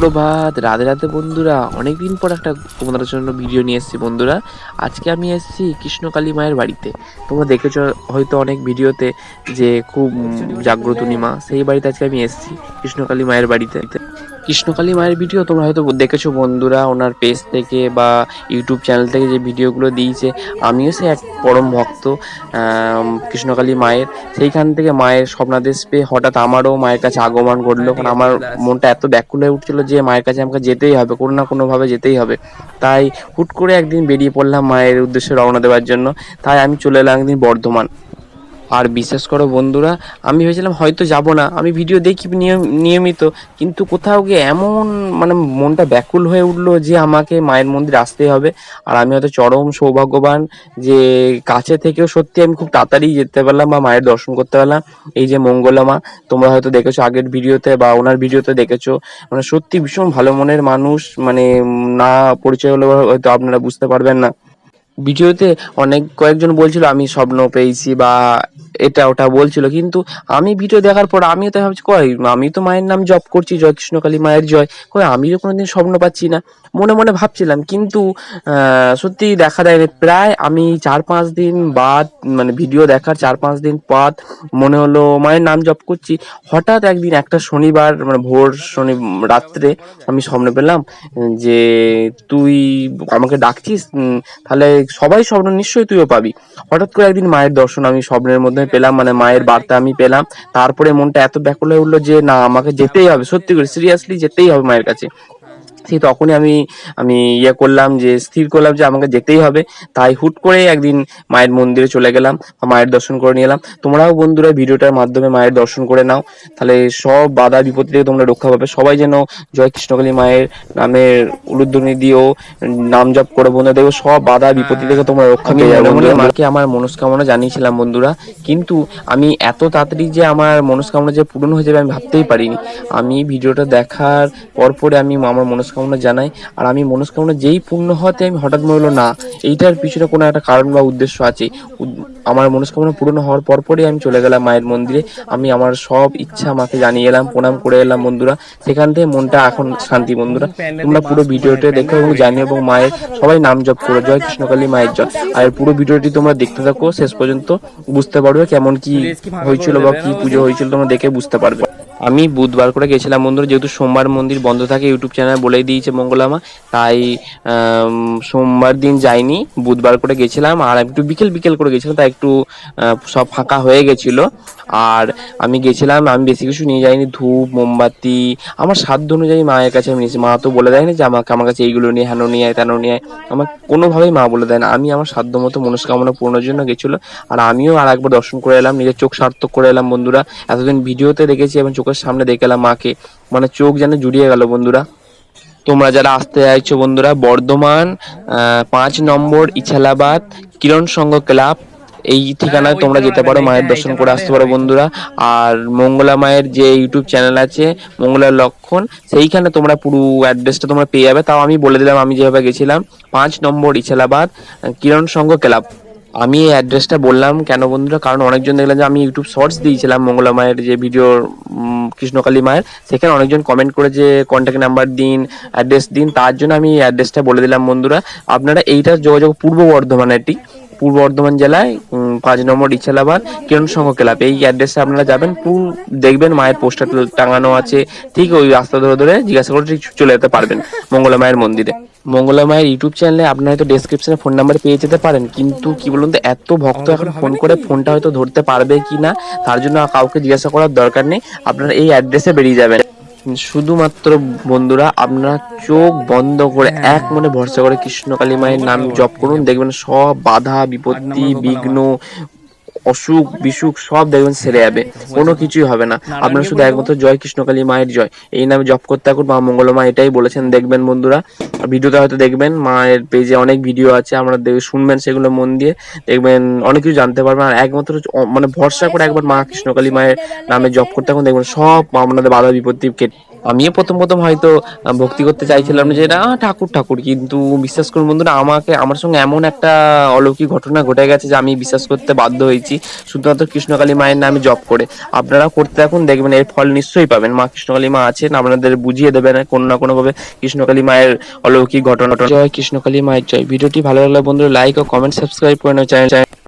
সুপ্রভাত। রাধে রাধে বন্ধুরা। অনেকদিন পর একটা তোমাদের জন্য ভিডিও নিয়ে এসেছি বন্ধুরা। আজকে আমি এসেছি কৃষ্ণকালী মায়ের বাড়িতে। তোমরা দেখেছ হয়তো অনেক ভিডিওতে যে খুব জাগ্রত জাগ্রতনী মা সেই বাড়িতে আজকে আমি এসেছি কৃষ্ণকালী মায়ের বাড়িতে। কৃষ্ণকালী মায়ের ভিডিও তোমরা হয়তো দেখেছ বন্ধুরা ওনার পেজ থেকে বা ইউটিউব চ্যানেল থেকে যে ভিডিওগুলো দিয়েছে। আমিও সে এক পরম ভক্ত কৃষ্ণকালী মায়ের। সেইখান থেকে মায়ের স্বপ্নাদেশ পেয়ে হঠাৎ আমারও মায়ের কাছে আগমন ঘটলো। কারণ আমার মনটা এত ব্যাকুল হয়ে উঠছিল যে মায়ের কাছে আমাকে যেতেই হবে, কোনো না কোনোভাবে যেতেই হবে। তাই হুট করে একদিন বেরিয়ে পড়লাম মায়ের উদ্দেশ্যে রওনা দেওয়ার জন্য। তাই আমি চলে এলাম একদিন বর্ধমান। আর বিশ্বাস করো বন্ধুরা, আমি ভেবেছিলাম হয়তো যাব না। আমি ভিডিও দেখি নিয়ম- নিয়মিত, কিন্তু কোথাও গিয়ে এমন মানে মনটা ব্যাকুল হয়ে উঠল যে আমাকে মায়ের মন্দির আসতেই হবে। আর আমি হয়তো চরম সৌভাগ্যবান যে কাছে থেকেও সত্যি আমি খুব তাড়াতাড়ি যেতে পারলাম বা মায়ের দর্শন করতে পারলাম। এই যে মঙ্গলা মা, তোমরা হয়তো দেখেছ আগের ভিডিওতে বা ওনার ভিডিওতে দেখেছ। মানে সত্যি ভীষণ ভালো মনের মানুষ মানে না পরিচয় হলে হয়তো আপনারা বুঝতে পারবেন না। ভিডিওতে অনেক কয়েকজন বলছিল, আমি স্বপ্ন পেয়েছি বা এটা ওটা বলছিল। কিন্তু আমি ভিডিও দেখার পর আমিও তাই ভাবছি কয় আমি তো মায়ের নাম জপ করছি, জয় কৃষ্ণকালী মায়ের জয়। কই আমিও কোনোদিন স্বপ্ন পাচ্ছি না। মনে মনে ভাবছিলাম, কিন্তু সত্যি দেখা দেয়নি। প্রায় আমি চার পাঁচ দিন বাদ মানে ভিডিও দেখার চার পাঁচ দিন বাদ মনে হলো মায়ের নাম জপ করছি। হঠাৎ একদিন একটা শনিবার মানে ভোর শনি, রাত্রে আমি স্বপ্ন পেলাম যে, তুই আমাকে ডাকছিস তাহলে সবাই স্বপ্ন নিশ্চয়ই তুইও পাবি। হঠাৎ করে একদিন মায়ের দর্শন আমি স্বপ্নের মধ্যে পেলাম মানে মায়ের বার্তা আমি পেলাম। তারপরে মনটা এত ব্যাকুল হয়ে উঠল যে, না, আমাকে যেতেই হবে। সত্যি করে সিরিয়াসলি যেতেই হবে মায়ের কাছে। সেই তখনই আমি আমি ইয়ে করলাম যে স্থির করলাম যে আমাকে যেতেই হবে। তাই হুট করে একদিন মায়ের মন্দিরে চলে গেলাম মায়ের দর্শন করে নিয়ে এলাম। তোমরাও বন্ধুরা ভিডিওটার মাধ্যমে মায়ের দর্শন করে নাও। তাহলে সব বাধা বিপত্তি থেকে তোমরা রক্ষা পাবে। সবাই যেন জয় কৃষ্ণকালী মায়ের নামের উলুধ্বনি দিও নাম জপ করে বন্ধু দেখো সব বাধা বিপত্তি থেকে তোমরা রক্ষা পেয়ে যাবে মাকে আমার মনস্কামনা জানিয়েছিলাম বন্ধুরা কিন্তু আমি এত তাড়াতাড়ি যে আমার মনস্কামনা যে পূরণ হয়ে যাবে আমি ভাবতেই পারিনি। আমি ভিডিওটা দেখার পরপরে আমি আমার মনস্কামনা জানাই, আর আমি মনস্কামনা যেই পূর্ণ হওয়াতে আমি হঠাৎ মনে হলো, না, এইটার পিছনে কোনো একটা কারণ বা উদ্দেশ্য আছে। আমার মনস্কামনা পূরণ হওয়ার পরপরই আমি চলে গেলাম মায়ের মন্দিরে। আমি আমার সব ইচ্ছা মাকে জানিয়ে এলাম, প্রণাম করে এলাম, বন্ধুরা, সেখান থেকে মনটা এখন শান্তি, বন্ধুরা। তোমরা পুরো ভিডিওটা দেখো এবং জানিও এবং মায়ের সবাই নাম জপ করো। জয় কৃষ্ণকালী মায়ের জয়। আর পুরো ভিডিওটি তোমরা দেখতে থাকো, শেষ পর্যন্ত বুঝতে পারবে কেমন কি হয়েছিল বা কি পুজো হয়েছিল, তোমরা দেখে বুঝতে পারবে। আমি বুধবার করে গেছিলাম বন্ধুরা, যেহেতু সোমবার মন্দির বন্ধ থাকে, ইউটিউব চ্যানেল বলেই দিয়েছে মঙ্গলামা, তাই সোমবার দিন যাইনি, বুধবার করে গেছিলাম, আর একটু বিকেল বিকেল করে গেছিলাম, তাই একটু সব ফাঁকা হয়ে গেছিল। আর আমি গেছিলাম, আমি বেশি কিছু নিয়ে যাইনি, ধূপ, মোমবাতি, আমার সাধ্য অনুযায়ী মায়ের কাছে আমি নিয়েছি। মা তো বলে দেয়নি যে আমাকে, আমার কাছে এইগুলো নিয়ে, হেন নিয়ে তেন নিয়ে আয়। আমার কোনোভাবেই মা বলে দেয় না। আমি আমার সাধ্য মতো মনস্কামনা পূরণের জন্য গেছিল, আর আমিও আর একবার দর্শন করে এলাম, নিজের চোখ সার্থক করে এলাম বন্ধুরা। এতদিন ভিডিওতে দেখেছি এবং চোখের সামনে দেখে এলাম মাকে। মানে চোখ যেন জুড়িয়ে গেল বন্ধুরা। তোমরা যারা আসতে চাইছো বন্ধুরা, বর্ধমান পাঁচ নম্বর ইছালাবাদ কিরণ সংঘ ক্লাব, এই ঠিকানায় তোমরা যেতে পারো, মায়ের দর্শন করে আসতে পারো বন্ধুরা। আর মঙ্গলা মায়ের যে ইউটিউব চ্যানেল আছে মঙ্গলার লক্ষণ, সেইখানে তোমরা পুরো অ্যাড্রেসটা তোমরা পেয়ে যাবে। তাও আমি বলে দিলাম, আমি যেভাবে গেছিলাম, পাঁচ নম্বর ইছালাবাদ কিরণ সংঘ ক্লাব। আমি এই অ্যাড্রেসটা বললাম কেন বন্ধুরা? কারণ অনেকজন দেখলাম যে আমি ইউটিউব শর্টস দিয়েছিলাম মঙ্গলা মায়ের যে ভিডিও কৃষ্ণকালী মায়ের। সেখানে অনেকজন কমেন্ট করে যে কন্ট্যাক্ট নাম্বার দিন অ্যাড্রেস দিন। তার জন্য আমি অ্যাড্রেসটা বলে দিলাম বন্ধুরা। আপনারা এইটা যোগাযোগ পূর্ব বর্ধমানেরটি, পূর্ব বর্ধমান জেলায় পাঁচ নম্বর ইচ্ছালাবাদ কিরণ সংঘ ক্লাব। এই অ্যাড্রেসে আপনারা যাবেন, পুরো দেখবেন, মায়ের পোস্টার টাঙানো আছে। ঠিক ওই রাস্তা ধরে ধরে জিজ্ঞাসা করে ঠিক চলে যেতে পারবেন মঙ্গলা মায়ের মন্দিরে। মঙ্গলা মায়ের ইউটিউব চ্যানেলে আপনারা হয়তো ডেসক্রিপশনে ফোন নাম্বার পেয়ে যেতে পারেন, কিন্তু কি বলুন তো, এত ভক্ত এখন ফোন করে ফোনটা হয়তো ধরতে পারবে কি না তার জন্য কাউকে জিজ্ঞাসা করার দরকার নেই। আপনারা এই অ্যাড্রেসে বেরিয়ে যাবেন। শুধুমাত্র বন্ধুরা আপনারা চোখ বন্ধ করে এক মনে ভরসা করে কৃষ্ণকালী মায়ের নাম জপ করুন। দেখবেন সব বাধা বিপত্তি বিঘ্ন অসুখ বিসুখ সব দেখবেন সেরে যাবে। কোনো কিছুই হবে না। আপনারা শুধু একমাত্র জয় কৃষ্ণকালী মায়ের জয়। এই নামে জপ করতে থাকুন মা মঙ্গলমা এটাই বলেছেন দেখবেন বন্ধুরা। ভিডিওতে হয়তো দেখবেন মায়ের পেজে অনেক ভিডিও আছে আমরা শুনবেন সেগুলো মন দিয়ে দেখবেন অনেক কিছু জানতে পারবেন। আর একমাত্র মানে ভরসা করে একবার মা কৃষ্ণকালী মায়ের নামে জপ করতে থাকুন দেখবেন সব আপনাদের বাধা বিপত্তি কেটে আমিও প্রথম প্রথম হয়তো ভক্তি করতে চাইছিলাম যে, না, ঠাকুর ঠাকুর। কিন্তু বিশ্বাস করুন বন্ধুরা, আমাকে, আমার সঙ্গে এমন একটা অলৌকিক ঘটনা ঘটে গেছে যে, আমি বিশ্বাস করতে বাধ্য হয়েছি। শুধুমাত্র কৃষ্ণকালী মায়ের নামে জপ করে। আপনারা করতে থাকুন, দেখবেন এর ফল নিশ্চয়ই পাবেন। মা কৃষ্ণকালী মা আছেন, আপনাদের বুঝিয়ে দেবেন কোনো না কোনো ভাবে কৃষ্ণকালী মায়ের অলৌকিক ঘটনা। জয় কৃষ্ণকালী মায়ের জয়। ভিডিওটি ভালো লাগলে বন্ধুরা লাইক ও কমেন্ট সাবস্ক্রাইব করে নেওয়া চ্যানেল